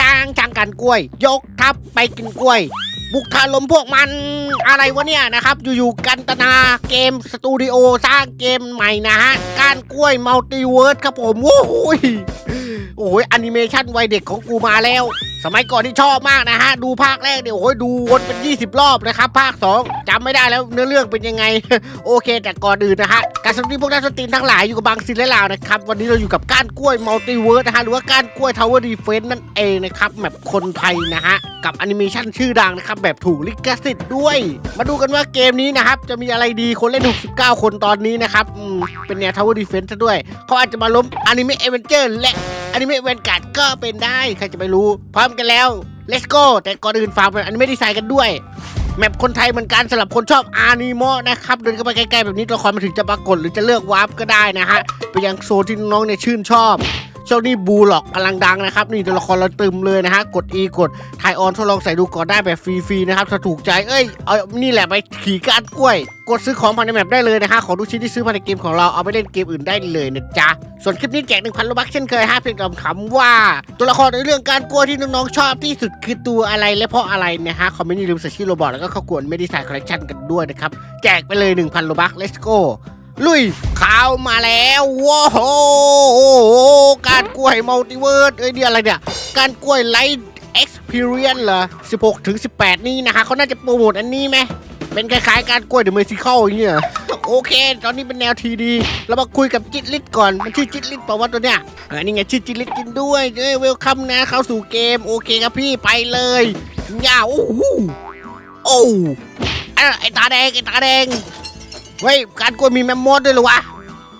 ช้างช้างกันกล้วย ยกทัพไปกินกล้วย บุกถล่มพวกมันอะไรวะเนี่ยนะครับ อยู่ๆกันตนาเกมสตูดิโอสร้างเกมใหม่นะฮะการกล้วยมัลติเวิร์สครับผมโอ้โหโอ้ยแอนิเมชันวัยเด็กของกูมาแล้ว สมัยก่อนที่ชอบมากนะฮะ ดูภาคแรกเดี๋ยวโอ้ยดูวนเป็น 20 รอบนะครับ ภาค 2จำไม่ได้แล้วเนื้อเรื่องเป็นยังไง โอเค แต่ก่อนอื่นนะฮะ การสตรีมพวกนักสตรีมทั้งหลายอยู่กับบางซินและลาวนะครับ วันนี้เราอยู่กับก้านกล้วยมัลติเวิร์สนะฮะ หรือว่าก้านกล้วยทาวเวอร์ดีเฟนนั่นเองนะครับแบบคนไทยนะฮะ กับแอนิเมชันชื่อดังนะครับ แบบถูกลิขสิทธิ์ด้วย มาดูกันว่าเกมนี้นะครับจะมีอะไรดีคนเล่น 69 คนตอนนี้นะครับเป็นแนวทาวเวอร์ดีเฟนซะด้วยเขาอาจจะมาล้มอนิเมะเอเวนเจอร์และอนิเมะแวนการ์ดก็เป็นได้ ใครจะไปรู้ พร้อมกันแล้ว let's go แต่ก่อนอื่นฝากเป็นอนิเมะดีไซน์กันด้วย แมปคนไทยเหมือนกันสำหรับคนชอบอานิโมะนะครับ เดินเข้าไปใกล้ๆแบบนี้ตัวละครมันถึงจะปรากฏหรือจะเลือกวาร์ปก็ได้นะฮะ ไปยังโซนที่น้องเนี่ยชื่นชอบ ช่วงนี้บูหลอกกำลังดังนะครับ นี่ตัวละครเราตึมเลยนะฮะ กด E กดไทยออนทดลองใส่ดูก่อนได้แบบฟรีๆนะครับ ถ้าถูกใจ เอ้ย เอา นี่แหละไปขี่ก้านกล้วย กดซื้อของภายในแมปได้เลยนะฮะ ของทุกชิ้นที่ซื้อภายในเกมของเรา เอาไปเล่นเกมอื่นได้เลยนะจ๊ะ ส่วนคลิปนี้แจก1,000โลบักเช่นเคยฮะเพียงแต่คำว่า ตัวละครในเรื่องการกลัวที่น้องๆชอบที่สุดคือตัวอะไรและเพราะอะไรนะฮะ คอมเมนต์อย่าลืมใส่ชื่อโรบอทแล้วก็เข้ากวนไม่ได้ใส่คอลเลคชันกันด้วยนะครับ แจกไปเลย1,000โลบัก let's go ลุยข่าวมาแล้วว้าวการกล้วยมัลติเวิร์สเอ้ยนี่อะไรเนี่ย การกล้วยไลท์ experience เหรอ16 ถึง 18 นี่นะคะเขาน่าจะโปรโมทอันนี้ไหมเป็นคล้ายๆการกล้วยเดอะเมซิคอลอย่างเงี้ยโอเค ตอนนี้เป็นแนวทีดีเรามาคุยกับจิตลิศก่อน มันชื่อจิตลิศเปล่าวะตัวเนี้ยอันนี้ไงชื่อจิตลิศจริงด้วยเอ้ยเวลคัมนะเข้าสู่เกม โอเคครับพี่ไปเลยย่าโอ้โหโอ้อะไอตาแดงไอตาแดง เฮ้ยการกล้วยมีแมมมอสด้วยเหรอวะ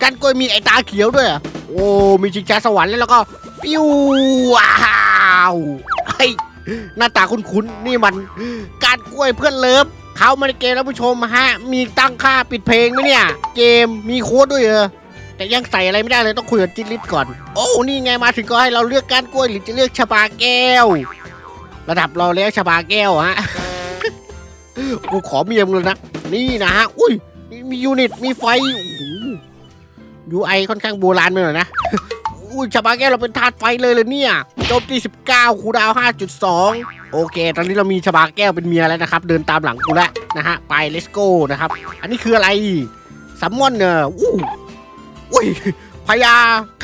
การกล้วยมีไอตาเขียวด้วยเหรอโอ้มีชิงช้าสวรรค์แล้วแล้วก็ปิ้วว้าวเฮ้ยหน้าตาคุ้นๆนี่มันการกล้วยเพื่อนเลิฟเขามาในเกมแล้วผู้ชมฮะ มีตั้งค่าปิดเพลงไหมเนี่ย เกมมีโค้ดด้วยเหรอแต่ยังใส่อะไรไม่ได้เลยต้องคุยกับจิตลิศก่อน โอ้นี่ไงมาถึงก็ให้เราเลือกก้านกล้วยหรือจะเลือกชบาแก้ว ระดับเราแล้วชบาแก้วฮะกูขอเมียมเลยนะ นี่นะฮะอุ้ย มียูนิต มีไฟโอ้โหยูไอค่อนข้างโบราณไปหน่อยนะ อุ้ยชาบาแก้วเราเป็นธาตุไฟเลยเลยเนี่ยโจมตี19คูดาว 5.2 โอเค ตอนนี้เรามีชาบาแก้วเป็นเมียแล้วนะครับ เดินตามหลังกูแล้วนะฮะ ไป let's go นะครับ อันนี้คืออะไรซัมมอนเนอร์อู้อุ้ยพญา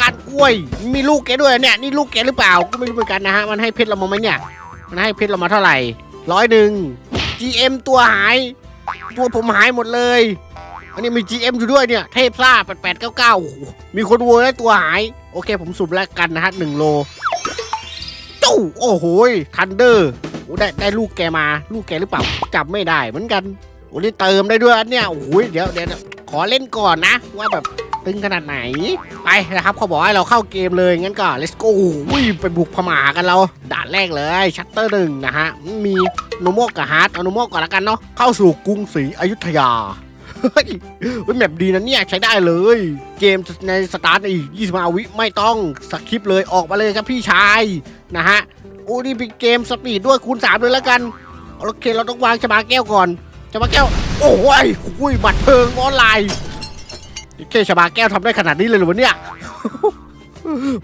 การกล้วย มีลูกแกด้วยเนี่ย นี่ลูกแกหรือเปล่า ก็ไม่รู้เหมือนกันนะฮะ มันให้เพชรเรามาไหมเนี่ย มันให้เพชรเรามาเท่าไหร่ร้อยหนึ่ง GM ตัวหาย ตัวผมหายหมดเลย อันนี้มี GM อยู่ด้วยเนี่ย เทพซ่า8899โอ้โหมีคนโวยแล้ตัวหาย โอเค ผมสุ่มแล้วกันนะฮะหนึ่งโลตู้โอ้โหทันเดอร์ได้ได้ลูกแกมา ลูกแกหรือเปล่าจำไม่ได้เหมือนกันโอ้นี่เติมได้ด้วยอันเนี่ยโอ้โหเดี๋ยวเดี๋ยวขอเล่นก่อนนะ ว่าแบบตึงขนาดไหน ไปนะครับเขาบอกให้เราเข้าเกมเลยงั้นก็ let's go อุ้ยไปบุกพม่ากันเราด่านแรกเลยชัตเตอร์หนึ่งนะฮะ มีโนโมกกับฮาร์ดเอาโนโมกก่อนละกันเนาะเข้าสู่กรุงศรีอยุธยา เฮ้ยเฮ้ยแมปดีนะเนี่ยใช้ได้เลย เกมในสตาร์ทอีก25วิไม่ต้องสคริปเลยออกมาเลยครับพี่ชายนะฮะโอ้นี่เป็นเกมสปีดด้วยคูณ3เลยแล้วกันโอเคเราต้องวางชบาแก้วก่อนชบาแก้ว โอ้ยอุ้ยบัตรเพลิงออนไลน์โอเคชบาแก้วทำได้ขนาดนี้เลยหรือวะเนี่ย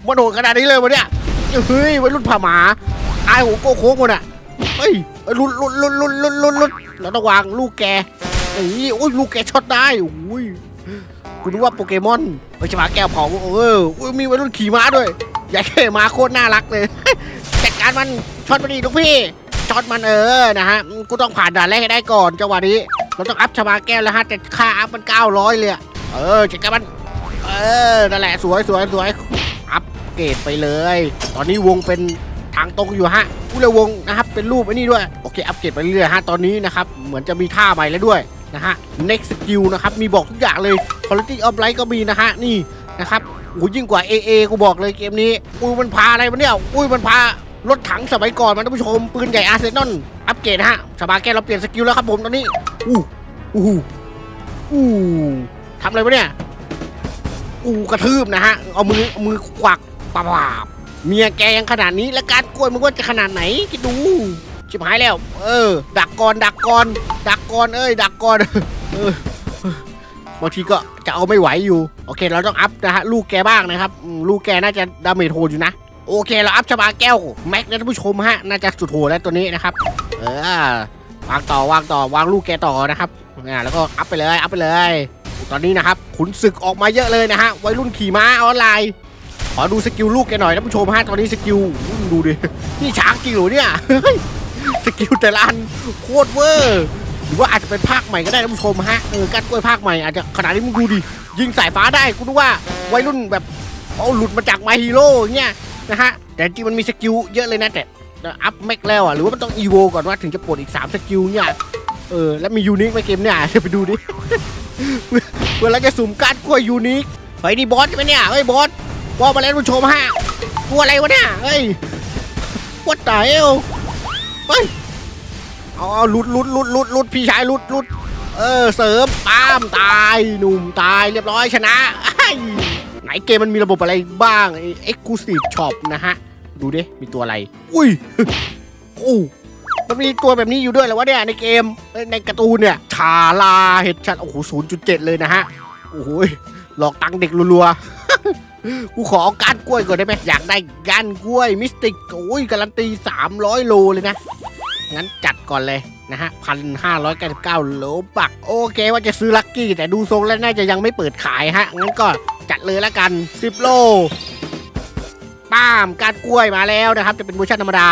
มันโหดขนาดนี้เลยวะเนี่ยเฮ้ยวัยรุ่นผาหมาอายหัวโกโค้งหมดอะเฮ้ยลุนลุนลุนลุนลุนลุนลุนเราต้องวางลูกแก นี่โอ้ยลูกแกช็อตได้อุ้ยคุณนึกว่าโปเกมอนเฮ้ยจะมาแก้วเผาเอออุ้ยมีวัยรุ่นขี่ม้าด้วยอยากเข่ม้าโคตรน่ารักเลยจัดการมันช็อตมันดีลูกพี่ช็อตมันเออนะฮะกูต้องผ่านด่านแรกให้ได้ก่อนจังหวะนี้เราต้องอัพชาบาแก้วแล้วฮะแต่ค่าอัพมัน900เลยอะเออจัดการมันเออนั่นแหละสวยสวยสวยอัพเกรดไปเลย ตอนนี้วงเป็นทางตรงอยู่ฮะผู้เลยวงนะครับเป็นรูปไอ้นี่ด้วยโอเคอัพเกรดไปเรื่อยฮะตอนนี้นะครับเหมือนจะมีท่าใหม่แล้วด้วย นะฮะ next skill นะครับ มีบอกทุกอย่างเลย quality of life ก็มีนะฮะ นี่นะครับโอ้ยิ่งกว่า AA กูบอกเลยเกมนี้ อุ้ยมันพาอะไรมาเนี่ย อุ้ยมันพารถถังสมัยก่อนมาท่านผู้ชม ปืนใหญ่อาร์เซนอลอัปเกรดนะฮะสบาแกเราเปลี่ยนสกิลแล้วครับผมตอนนี้ อู้อู้อู้ทำอะไรวะเนี่ย อู้กระทืบนะฮะ เอามือเอามือควักปาบาบเมียแกยังขนาดนี้ แล้วการกวยมันก็จะขนาดไหนคิดดู ชิบหายแล้ว เออ ดักก่อนดักก่อนดักก่อนเอ้ย ดักก่อนเออบางทีก็จะเอาไม่ไหวอยู่ โอเค เราต้องอัพนะฮะลูกแกบ้างนะครับลูกแกน่าจะดาเมจโหดอยู่นะโอเคเราอัพชบาแก้วแม็กนะท่านผู้ชมฮะน่าจะสุดโหดแล้วตัวนี้นะครับ เออวางต่อวางต่อวางลูกแกต่อนะครับอ่แล้วก็อัพไปเลยอัพไปเลย ตอนนี้นะครับขุนศึกออกมาเยอะเลยนะฮะวัยรุ่นขี่ม้าออนไลน์ขอดูสกิลลูกแกหน่อยท่านผู้ชมฮะตอนนี้สกิลดูดินี่ช้างจริงหรอเนี่ย สกิลแต่ละอันโคตรเวอร์หรือว่าอาจจะเป็นภาคใหม่ก็ได้ท่านผู้ชมฮะเออการกล้วยภาคใหม่อาจจะขนาดนี้มึงดูดิยิงสายฟ้าได้กูนึกว่าวัยรุ่นแบบเอาหลุดมาจากมาฮีโร่เงี้ยนะฮะแต่จริงมันมีสกิลเยอะเลยนะแต่อัพแม็กแล้วอะหรือว่ามันต้องอีโวก่อนว่าถึงจะปลดอีก3สกิลเนี่ยเออแล้วมียูนิคไหมเกมเนี่ยไปดูดิเวลาจะสุ่มการกล้วยยูนิคเฮ้ยนี่บอสใช่ไหมเนี่ยเฮ้ยบอสว่ามาแล้วท่านผู้ชมฮะตัวอะไรวะเนี่ยเฮ้ยวัดตายเอว เฮ้ยเอาเอาลุดลุดลุดลุดลุดพี่ชายลุดลุดเออเสริมปามตายหนุ่มตายเรียบร้อยชนะไหนเกมมันมีระบบอะไรบ้างเอ็กซ์คลูซีฟช็อปนะฮะ ดูดิ มีตัวอะไร อุ้ยโอ้มันมีตัวแบบนี้อยู่ด้วยเหรอวะเนี่ย ในเกมในการ์ตูนเนี่ยชาลาเห็ดชัดโอ้โหศูนย์จุดเจ็ดเลยนะฮะ โอ้โหยหลอกตังค์เด็กรัวๆ กูขออก้านกล้วยก่อนได้ไหมอยากได้ก้านกล้วยมิสติกโอ้ยการันตี 300 โลเลยนะ งั้นจัดก่อนเลยนะฮะพันห้าร้อยเก้าสิบเก้าโลบัก โอเคว่าจะซื้อลัคกี้ แต่ดูทรงแล้วน่าจะยังไม่เปิดขายฮะ งั้นก็จัดเลยละกัน10โลป้ามกานกล้วยมาแล้วนะครับ จะเป็นเวอร์ชันธรรมดา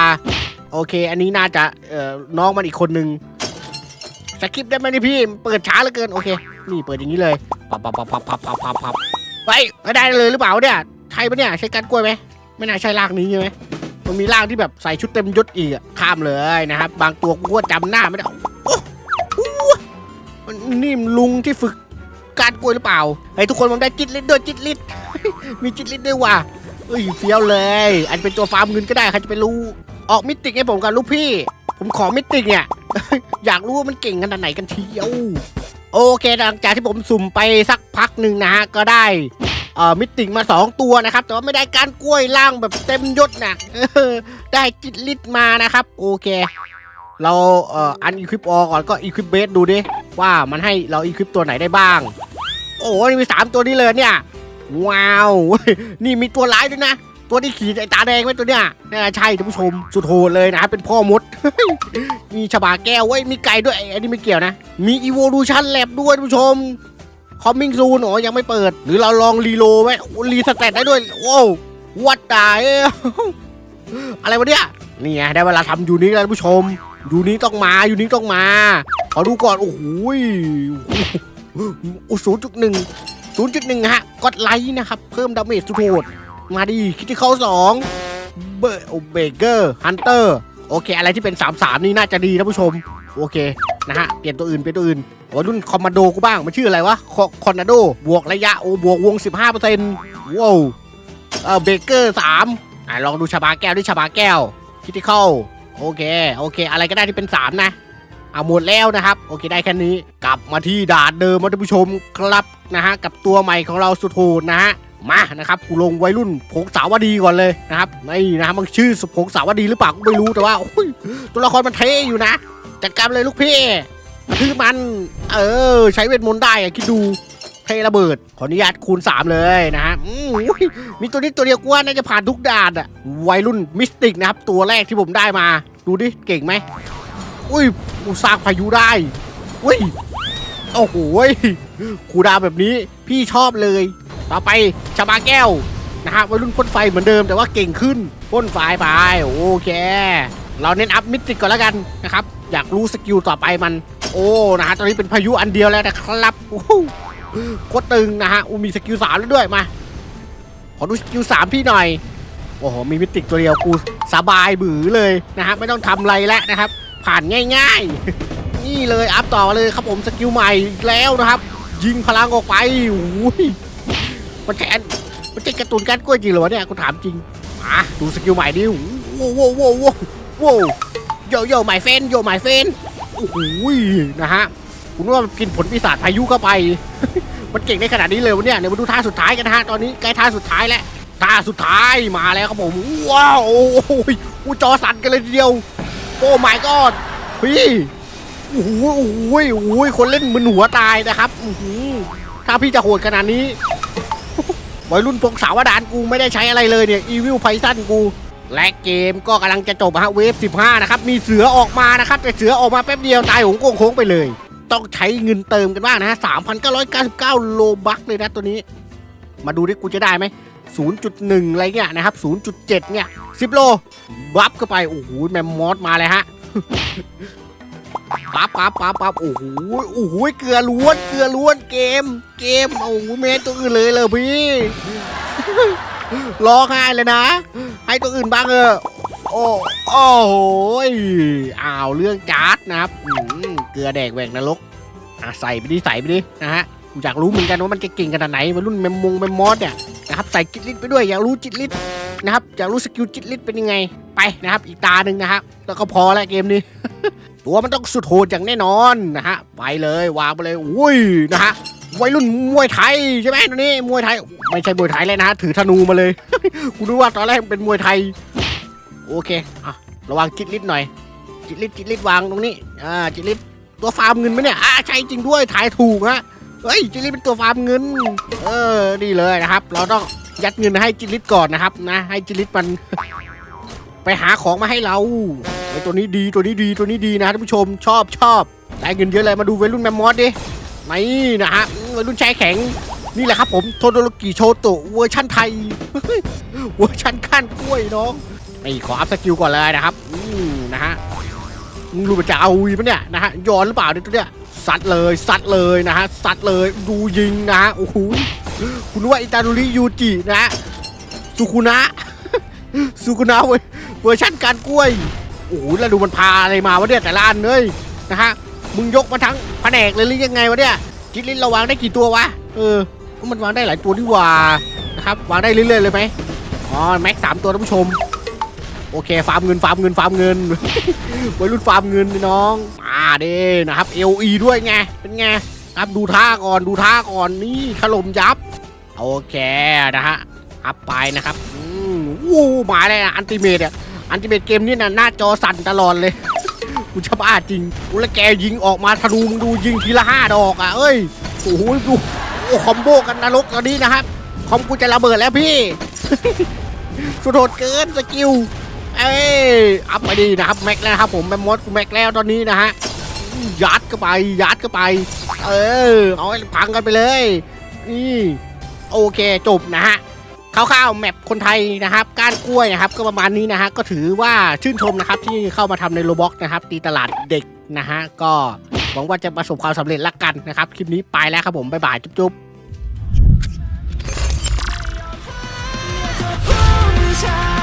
โอเค อันนี้น่าจะเอ่อน้องมันอีกคนนึงสคริปได้ไหมนี่พี่ เปิดช้าเหลือเกิน โอเค นี่เปิดอย่างนี้เลยปับปับปับปับปับปับปับปับไปไม่ได้เลยหรือเปล่าเนี่ยใช่ปะเนี่ยใช่กานกล้วยไหมไม่น่าใช่ร่างนี้ใช่ไหม มันมีร่างที่แบบใส่ชุดเต็มยศอีกอะข้ามเลยนะครับ บางตัวกูก็จำหน้าไม่ได้โอ้โหมันนี่มลุงที่ฝึกการกล้วยหรือเปล่าเฮ้ทุกคนมันได้จิตลิดด้วยจิตลิดมีจิตลิดด้วยว่ะเอ้ยเฟี้ยวเลย อันเป็นตัวฟาร์มเงินก็ได้ใครจะไปรู้ออกมิติให้ผมกันลูกพี่ ผมขอมิติเนี่ยอยากรู้ว่ามันเก่งขนาดไหนกันเทียวโอเคหลังจากที่ผมสุ่มไปสักพักหนึ่งนะฮะก็ได้ เอ่อมิติมา 2 ตัวนะครับ แต่ว่าไม่ได้การกล้วยล่างแบบเต็มยศนะได้จิตลิดมานะครับ โอเค เราเอ่ออันอีควิปออก่อนก็อีควิปเบสดูดิว่ามันให้เราอีควิปตัวไหนได้บ้าง โอ้โหนี่มี 3 ตัวนี้เลยเนี่ย ว้าว นี่มีตัวร้ายด้วยนะ ตัวที่ขี่ไอตาแดงไว้ตัวเนี้ยน่าใช่ท่านผู้ชมสุดโหดเลยนะเป็นพ่อมด มีฉบาแก้วไว้ยมีไก่ด้วยไอ้อันนี้ไม่เกี่ยวนะ มี evolution lab ด้วยท่านผู้ชม coming soon อ๋อยังไม่เปิด หรือเราลองรีโลไว้รีสเตตได้ด้วยโว้วัดตายอะไรวะเนี่ยนี่ไงได้เวลาทำยูนิคแล้วผู้ชมยูนิคต้องมายูนิคต้องมาขอดูก่อนโอ้โหโอ้ศูนย์จุดหนึ่งศูนย์จุดหนึ่งฮะกดไลค์นะครับ เพิ่มดาเมจสุดโหดมาดิคิดที่เขาสองเบอร์โอเบเกอร์ฮันเตอร์โอเค อะไรที่เป็น3ามสามนี่น่าจะดีท่านผู้ชม โอเค นะฮะ เปลี่ยนตัวอื่น เป็นตัวอื่น โอ้รุ่นคอมมานโดกูบ้าง มันชื่ออะไรวะ คอนนาโด บวกระยะ โอ้ บวกวง 15%ว้าวเออเบเกอร์สามอะลองดูชาบาแก้วด้วยชาบาแก้วคิดที่เข้าโอเค โอเค อะไรก็ได้ที่เป็น 3 นะ เอาหมดแล้วนะครับ โอเคได้แค่นี้ กลับมาที่ด่านเดิมนะท่านผู้ชมครับนะฮะ กับตัวใหม่ของเราสุดโหดนะฮะมานะครับกูลงวัยรุ่นผงสาวดีก่อนเลยนะครับนี่นะครับมันชื่อผงสาวดีหรือเปล่าก็ไม่รู้แต่ว่าตัวละครมันเท่อยู่นะจัดการเลยลูกพี่ คือมัน เออ ใช้เวทมนต์ได้อะคิดดูเทระเบิด ขออนุญาตคูณ 3 เลยนะฮะมีตัวนี้ตัวเดียวกว่าน่าจะผ่านทุกด่านอะวัยรุ่นมิสติกนะครับ ตัวแรกที่ผมได้มา ดูดิ เก่งไหม อุ้ยกูสร้างพายุได้ อุ้ย โอ้โหคูดาแบบนี้พี่ชอบเลย ต่อไปชาบาแก้วนะฮะวัยรุ่นพ่นไฟเหมือนเดิมแต่ว่าเก่งขึ้นพ่นไฟไปโอเค เราเน้นอัพมิติกก่อนแล้วกันนะครับ อยากรู้สกิลต่อไปมัน โอ้นะฮะตอนนี้เป็นพายุอันเดียวแล้วนะครับโอ้โหโคตรตึงนะฮะอูมีสกิลสามแล้วด้วยมา ขอดูสกิลสามพี่หน่อย โอ้โห มีมิติกตัวเดียวกูสบายบือเลยนะฮะไม่ต้องทำอะไรแล้วนะครับ ผ่านง่าย ๆ นี่เลยอัพต่อเลยครับผมสกิลใหม่อีกแล้วนะครับ ยิงพลังออกไปโอ้ยมันแกนมันจะการะตุนการกล้วยจริงเหรอวะเนี่ยกูถามจริงอะดูสกิลใหม่ดิโว้โว้โว้โว้โว้ โยโย่หม่เฟนโยหม่เฟนโอ้โหนะฮะคุณว่ากินผลปีศาจพายุเข้าไป มันเก่งได้ขนาดนี้เลยวะเนี่ยเดี๋ยวมาดูท่าสุดท้ายกันฮะตอนนี้ใกล้ท่าสุดท้ายแล้วท่าสุดท้ายมาแล้วครับผมว้าวโอ้โหอูจอสั่นกันเลยทีเดียว โอ้ my god พี่โอ้โหโอ้โหโอ้โหคนเล่นมึนหัวตายนะครับอื้อหือถ้าพี่จะโหดขนาดนี้วัยรุ่นพงสาวดานกูไม่ได้ใช้อะไรเลยเนี่ยอีวิลไพซันกู และเกมก็กำลังจะจบฮะเวฟ 15 นะครับ มีเสือออกมานะครับ แต่เสือออกมาแป๊บเดียวตายหงโค้งไปเลย ต้องใช้เงินเติมกันบ้างนะฮะ 3,999 โลบัคเลยนะตัวนี้ มาดูดิกูจะได้ไหม 0.1 อะไรเงี้ยนะครับ 0.7 เนี่ย 10 โล บัฟเข้าไป โอ้โห แมมมอสมาเลยฮะปั๊บปั๊บปั๊บปั๊บโอ้โหโอ้โหเกลือล้วนเกลือล้วนเกม เกมโอ้โหเมนตัวอื่นเลยเลยพี่ ร้องไห้เลยนะ ให้ตัวอื่นบ้างเออโอ้โอ้โหอ้าวเรื่องจาร์ดนะครับเกลือแดกแหวกนรกอะใส่ไปดิใส่ไปดินะฮะอยากรู้เหมือนกันว่ามันจะเก่งขนาดไหนวัยรุ่นแมมมงแมมมอสเนี่ยนะครับใส่จิตลิศไปด้วยอยากรู้จิตลิศนะครับอยากรู้สกิลจิตลิศเป็นยังไงไปนะครับ อีกตาหนึ่งนะครับแล้วก็พอแล้วเกมนี้ ตัวมันต้องสุดโหดอย่างแน่นอนนะฮะไปเลยวางไปเลยอุ้ยนะฮะ วัยรุ่นมวยไทยใช่ไหมตัวนี้มวยไทย ไม่ใช่มวยไทยเลยนะ ถือธนูมาเลย กูนึกว่าตอนแรกเป็นมวยไทย โอเคอะระวังจิตลิศหน่อย จิตลิศจิตลิศวางตรงนี้อ่าจิตลิศตัวฟาร์มเงินไหมเนี่ยอ่าใช่จริงด้วยถ่ายถูกฮะเฮ้ยจิลลิเป็นตัวฟาร์มเงิน เออนี่เลยนะครับ เราต้องยัดเงินให้จิลลิก่อนนะครับนะ ให้จิลลิมันไปหาของมาให้เราไอตัวนี้ดีตัวนี้ดีตัวนี้ดีนะท่านผู้ชมชอบชอบได้เงินเยอะเลยมาดูวัยรุ่นแมมมอสดินี่นะฮะ วัยรุ่นชายแข็ง นี่แหละครับผมโทโดโรกิโชโตะเวอร์ชั่นไทย เวอร์ชั่นขั้นกล้วยน้องนี่ขออัพสกิลก่อนเลยนะครับอืมนะฮะมึงรู้มันจะเอาอีปะเนี่ยนะฮะย้อนหรือเปล่าเนี่ยตัวเนี้ยซัดเลยซัดเลยนะฮะซัดเลยดูยิงนะฮะโอ้โหคุณว่าอิตาดุริยูจินะฮะสุคุนะสุคุนะเว้ยเวอร์ชันการกล้วย โอ้โห แล้วดูมันพาอะไรมาวะเนี่ยแต่ละอันเลยนะฮะ มึงยกมาทั้งแผนกเลยหรือยังไงวะเนี่ย จิตลินเราวางได้กี่ตัววะ เออ มันวางได้หลายตัวนี่หว่านะครับ วางได้เรื่อยๆเลยไหมอ๋อ แม็กสามตัวท่านผู้ชม โอเค ฟาร์มเงิน ฟาร์มเงิน ฟาร์มเงินวัยรุ่นฟาร์มเงินนี่น้องมาเด้นะครับ LE ด้วยไง เป็นไง ครับ ดูท่าก่อน ดูท่าก่อน นี่ถล่มยับ โอเคนะฮะ อัพไปนะครับ อืมวู้มาเลยนะอันติเมตอะอันติเมตเกมนี่นะหน้าจอสั่นตลอดเลย กูจะบ้าจริงกูแล้วแกยิงออกมาธนูมึงดูยิงทีละห้าดอกอะเอ้ยโอ้โหดูโอ้คอมโบกันนรกตอนนี้นะครับคอมกูจะระเบิดแล้วพี่สุดโหดเกินสกิลเอ้ยอัพไปดีนะครับแม็กแล้วครับผมแมมมอสกูแม็กแล้วตอนนี้นะฮะยัดเข้าไปยัดเข้าไป เออเอาให้พังกันไปเลยนี่โอเคจบนะฮะ คร่าวๆแมปคนไทยนะครับก้านกล้วยนะครับก็ประมาณนี้นะฮะก็ถือว่าชื่นชมนะครับที่เข้ามาทำในโรบ็อกนะครับตีตลาดเด็กนะฮะก็หวังว่าจะประสบความสำเร็จละกันนะครับคลิปนี้ไปแล้วครับผมบ๊ายบายจุ๊บๆ